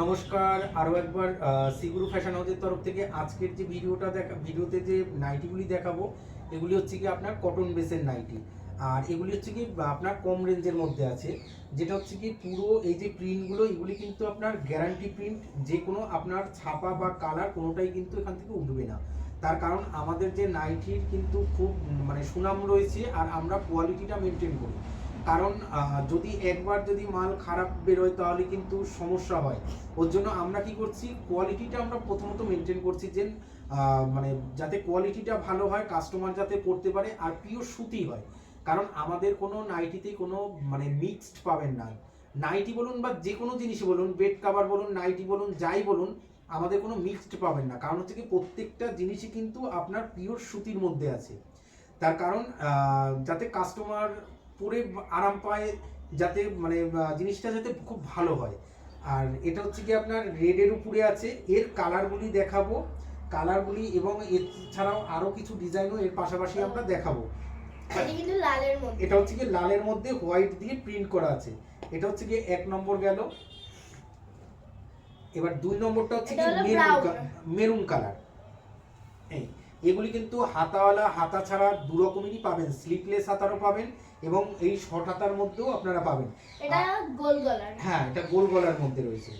নমস্কার, আরও একবার সিগুরু ফ্যাশন হাউসের তরফ থেকে আজকের যে ভিডিওটা দেখা, ভিডিওতে যে নাইটিগুলি দেখাবো, এগুলি হচ্ছে কি আপনার কটন বেসের নাইটি আর এগুলি হচ্ছে কি আপনার কম রেঞ্জের মধ্যে আছে। যেটা হচ্ছে কি, পুরো এই যে প্রিন্টগুলো এগুলি কিন্তু আপনার গ্যারান্টি প্রিন্ট যে কোনো আপনার ছাপা বা কালার কোনোটাই কিন্তু এখান থেকে উঠবে না। তার কারণ আমাদের যে নাইটির কিন্তু খুব মানে সুনাম রয়েছে, আর আমরা কোয়ালিটিটা মেনটেন করি। কারণ যদি একবার যদি মাল খারাপ বেরোয় তাহলে কিন্তু সমস্যা হয়। ওর জন্য আমরা কি করছি কোয়ালিটিটা আমরা প্রথমত মেনটেন করছি যে মানে যাতে কোয়ালিটিটা ভালো হয় কাস্টমার যাতে পড়তে পারে আর পিওর সুতি হয়। কারণ আমাদের কোনো নাইটিতে কোনো মানে মিক্সড পাবেন না। নাইটি বলুন বা যে কোনো জিনিসই বলুন বেড কাভার বলুন নাইটি বলুন, যাই বলুন, আমাদের কোনো মিক্সড পাবেন না। কারণ হচ্ছে কি, প্রত্যেকটা জিনিসই কিন্তু আপনার পিওর সুতির মধ্যে আছে। তার কারণ যাতে কাস্টমার পরে আরাম পায় যাতে মানে জিনিসটা যাতে খুব ভালো হয়। আর এটা হচ্ছে কি আপনার রেডের উপরে আছে। এর কালারগুলি দেখাবো। কালারগুলি এবং এছাড়াও আরও কিছু ডিজাইনও এর পাশাপাশি আমরা দেখাবো। এটা হচ্ছে কি লালের মধ্যে হোয়াইট দিয়ে প্রিন্ট করা আছে। এটা হচ্ছে কি এক নম্বর গেল। এবার দুই নম্বরটা হচ্ছে কি মেরুন। মেরুন কালার এই এগুলি কিন্তু হাতাওয়ালা হাতা ছাড়া দু রকমেরই পাবেন। স্লিপলেস হাতারও পাবেন। এবং এই শর্ট হাতার মধ্যেও আপনারা পাবেন। এটা গোল গলার। হ্যাঁ এটা গোল গলার মধ্যে রয়েছে।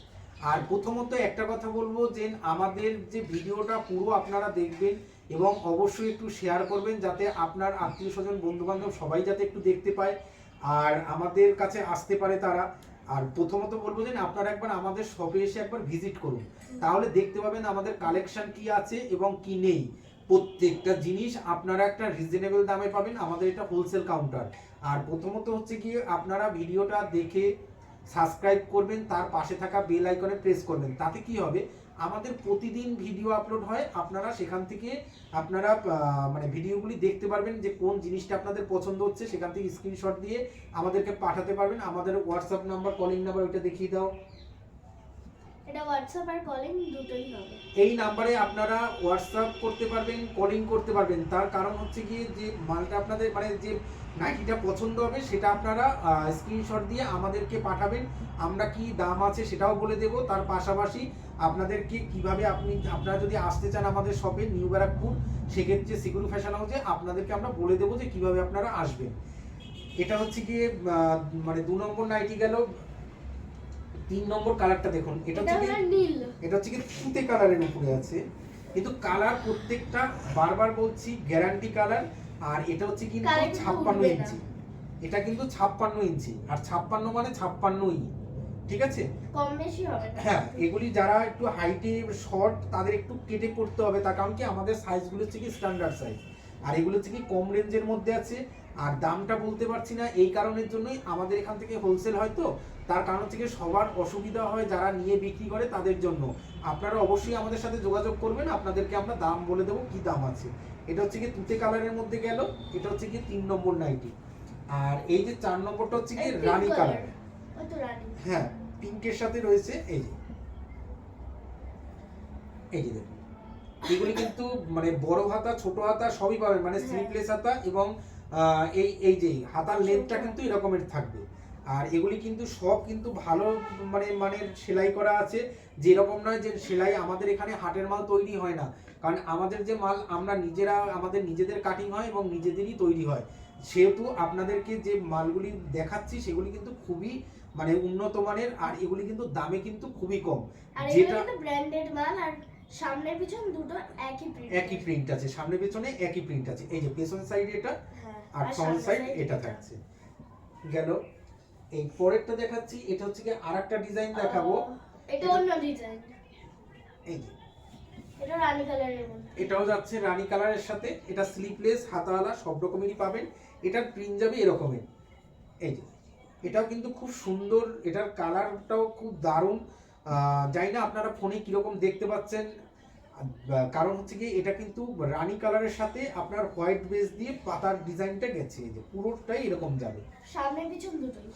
আর প্রথমত একটা কথা বলব যে আমাদের যে ভিডিওটা পুরো আপনারা দেখবেন এবং অবশ্যই একটু শেয়ার করবেন যাতে আপনার আত্মীয় স্বজন বন্ধু বান্ধব সবাই যাতে একটু দেখতে পায় আর আমাদের কাছে আসতে পারে তারা। আর প্রথমত বলব যে আপনারা একবার আমাদের শপে এসে একবার ভিজিট করুন। তাহলে দেখতে পাবেন আমাদের কালেকশন কি আছে এবং কি নেই। প্রত্যেকটা জিনিস আপনারা একটা রিজনেবল দামে পাবেন, আমাদের এটা হোলসেল কাউন্টার আর প্রথমত হচ্ছে কি, আপনারা ভিডিওটা দেখে সাবস্ক্রাইব করবেন, তার পাশে থাকা বেল আইকনে প্রেস করবেন। তাতে কি হবে, আমাদের প্রতিদিন ভিডিও আপলোড হয়, আপনারা সেখান থেকে আপনারা মানে ভিডিওগুলি দেখতে পারবেন যে কোন জিনিসটা আপনাদের পছন্দ হচ্ছে, সেখান থেকে স্ক্রিনশট দিয়ে আমাদেরকে পাঠাতে পারবেন। আমাদের হোয়াটসঅ্যাপ নাম্বার কলিং নাম্বার ওইটা দেখিয়ে দাও। এটা হোয়াটসঅ্যাপ আর কলিং দুটোই হবে। এই নাম্বারে আপনারা হোয়াটসঅ্যাপ করতে পারবেন কলিং করতে পারবেন। তার কারণ হচ্ছে গিয়ে যে মালটা আপনাদের মানে যে নাইটিটা পছন্দ হবে, সেটা আপনারা স্ক্রিনশট দিয়ে আমাদেরকে পাঠাবেন। আমরা কি দাম আছে সেটাও বলে দেব। তার পাশাপাশি আপনাদেরকে কীভাবে আপনি, আপনারা যদি আসতে চান আমাদের শপে নিউ ব্যারাকপুর সেক্ষেত্রে সিগুরু ফ্যাশন হাউসে আপনাদেরকে আমরা বলে দেবো যে কীভাবে আপনারা আসবেন। এটা হচ্ছে গিয়ে মানে দু নম্বর নাইটি গেল। তিন নম্বর কালারটা দেখুন এটা হচ্ছে নীল। এটা হচ্ছে কি তুতে কালারের উপরে আছে। কিন্তু কালার প্রত্যেকটা বারবার বলছি গ্যারান্টি কালার আর এটা হচ্ছে কিন্তু ছাপ্পান্ন। ইঞ্চি। এটা কিন্তু ছাপ্পান্ন ইঞ্চি আর ছাপ্পান্ন মানে ছাপ্পান্নই। ঠিক আছে? কম বেশি হবে হ্যাঁ এগুলি যারা একটু হাইটে শর্ট তাদের একটু কেটে করতে হবে তার কারণ কি আমাদের সাইজগুলো হচ্ছে কি স্ট্যান্ডার্ড সাইজ আর এগুলো হচ্ছে কি কম রেঞ্জের মধ্যে আছে আর দামটা বলতে পারছি না এই কারণের জন্যই আমাদের এখান থেকে হোলসেল হয় তো তার কারণ হচ্ছে কি সবার অসুবিধা হয় যারা নিয়ে বিক্রি করে তাদের জন্য। আপনারা অবশ্যই আমাদের সাথে যোগাযোগ করবেন আপনাদেরকে আমরা দাম বলে দেবো কি দাম আছে। এটা হচ্ছে কি তুতে কালারের মধ্যে গেল এটা হচ্ছে কি তিন নম্বর নাইটি। আর এই যে চার নম্বরটা হচ্ছে কি রানী কালার। হ্যাঁ পিঙ্কের সাথে রয়েছে এই যে। এই যে দেখুন। এগুলি কিন্তু মানে বড় হাতা ছোট হাতা সবই পাবেন। মানে হ্যাঁ। স্লিপলেস হাতা এবং এই এই যে হাতার লেন্থটা কিন্তু এরকমের থাকবে। আর এগুলি কিন্তু সব কিন্তু ভালো মানে মানের সেলাই করা আছে। যে এরকম নয় যে সেলাই আমাদের এখানে হাটের মাল তৈরি হয় না। কারণ আমাদের যে মাল আমরা নিজেরা আমাদের নিজেদের কাটিং হয় এবং নিজেদেরই তৈরি হয়। সেহেতু আপনাদেরকে যে মালগুলি দেখাচ্ছি সেগুলি কিন্তু খুবই মানে উন্নত মানের আর এগুলি কিন্তু দামে কিন্তু খুবই কম। যেটা ব্র্যান্ডেড মাল আর সামনে পিছন দুটো একই প্রিন্ট একই প্রিন্ট আছে সামনে পেছনে একই প্রিন্ট আছে। এই যে পেছন সাইডে এটা হ্যাঁ আর ফ্রন্ট সাইড এটা থাকছে। গেল। এই পরেরটা দেখাচ্ছি এটা হচ্ছে কি আরেকটা ডিজাইন দেখাবো। এটা অন্য ডিজাইন এই যে। এটা রানী কালারের এটাও যাচ্ছে রানী কালারের সাথে। এটা স্লিপলেস হাতাওয়ালা সব রকমেরই পাবেন। এটার প্রিন্ট যাবে এরকমের। এই যে। এটাও কিন্তু খুব সুন্দর এটার কালারটাও খুব দারুণ। জানি না আপনারা ফোনে কীরকম দেখতে পাচ্ছেন। কারণ হচ্ছে কি এটা কিন্তু রানী কালারের সাথে আপনার হোয়াইট বেস দিয়ে পাতার ডিজাইনটা গেছে এই যে পুরোটাই এরকম যাবে। সামনে পিছন দুটোই।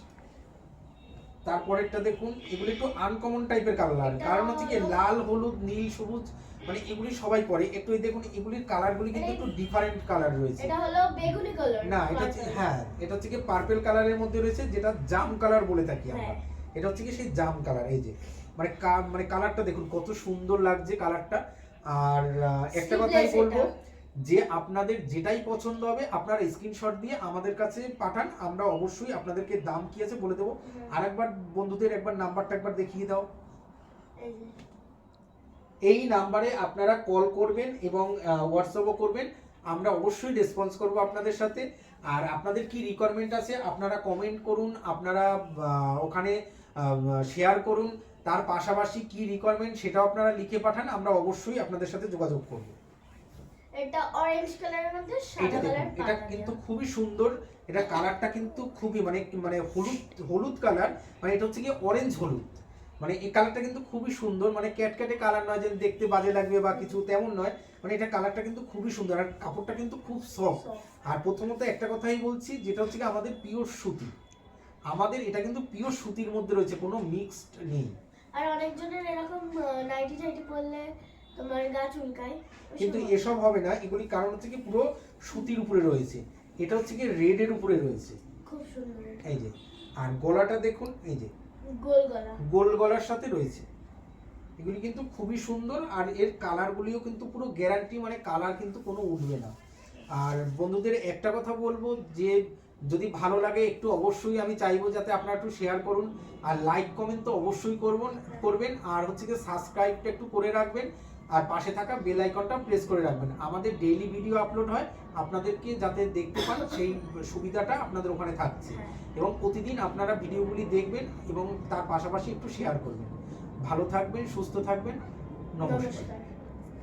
তারপরেরটা দেখুন এগুলো একটু আনকমন টাইপের কালার কারণ হচ্ছে কি লাল হলুদ নীল সবুজ মানে এগুলি সবাই পরে। একটু দেখুন এগুলির কালারগুলি কিন্তু একটু ডিফারেন্ট কালার রয়েছে। এটা হলো বেগুনি কালার না এটা হচ্ছে হ্যাঁ এটা হচ্ছে কি পার্পল কালারের মধ্যে রয়েছে যেটা জাম কালার বলে থাকি আমরা। হ্যাঁ। এটা হচ্ছে কি সেই জাম কালার এই যে। মানে মানে কালারটা দেখুন কত সুন্দর লাগছে কালারটা আর একটা কথাই বলব যে আপনাদের যেটাই পছন্দ হবে আপনারা স্ক্রিনশট দিয়ে আমাদের কাছে পাঠান আমরা অবশ্যই আপনাদেরকে দাম কি আছে বলে দেবো। আর একবার বন্ধুদের একবার নাম্বারটা একবার দেখিয়ে দাও। এই নাম্বারে আপনারা কল করবেন এবং হোয়াটসঅ্যাপও করবেন। আমরা অবশ্যই রেসপন্স করব আপনাদের সাথে। আর আপনাদের কি রিকোয়ারমেন্ট আছে আপনারা কমেন্ট করুন আপনারা ওখানে শেয়ার করুন। তার পাশাপাশি কি রিকোয়ারমেন্ট সেটাও আপনারা লিখে পাঠান আমরা অবশ্যই আপনাদের সাথে যোগাযোগ করব। এটা অরেঞ্জ কালারের মধ্যে সাদা দেখুন কালার এটা কিন্তু খুবই সুন্দর এটা কালারটা কিন্তু খুবই মানে মানে হলুদ হলুদ কালার মানে এটা হচ্ছে কি অরেঞ্জ হলুদ। মানে এই কালারটা কিন্তু খুবই সুন্দর মানে ক্যাটক্যাটে কালার নয় যে দেখতে বাজে লাগবে বা কিছু তেমন নয় মানে এটা কালারটা কিন্তু খুবই সুন্দর আর কাপড়টা কিন্তু খুব সফট আর প্রথমত একটা কথাই বলছি যেটা হচ্ছে কি আমাদের পিওর সুতি। আমাদের এটা কিন্তু পিওর সুতির মধ্যে রয়েছে কোনো মিক্সড নেই। আর অনেকজনের এরকম নাইটি টাইটি পরলে তোমার গা চুলকায়। কিন্তু এসব হবে না এগুলি কারণ হচ্ছে কি পুরো সুতির উপরে রয়েছে। এটা হচ্ছে কি রেডের উপরে রয়েছে। খুব সুন্দর। এই যে আর গলাটা দেখুন এই যে। গোল গলা। গোল গলার সাথে রয়েছে। এগুলি কিন্তু খুবই সুন্দর আর এর কালারগুলিও কিন্তু পুরো গ্যারান্টি মানে কালার কিন্তু কোনো উঠবে না। আর বন্ধুদের একটা কথা বলব যে, যদি ভালো লাগে একটু অবশ্যই আমি চাইব যাতে আপনারা একটু শেয়ার করুন। আর লাইক কমেন্ট তো অবশ্যই করবেন করবেন। আর হচ্ছে কি সাবস্ক্রাইবটা একটু করে রাখবেন। আর পাশে থাকা বেল আইকনটা প্রেস করে রাখবেন। আমাদের ডেইলি ভিডিও আপলোড হয়। আপনাদেরকে যাতে দেখতে পান সেই সুবিধাটা আপনাদের ওখানে থাকছে। এবং প্রতিদিন আপনারা ভিডিওগুলি দেখবেন এবং তার পাশাপাশি একটু শেয়ার করবেন। ভালো থাকবেন, সুস্থ থাকবেন। নমস্কার।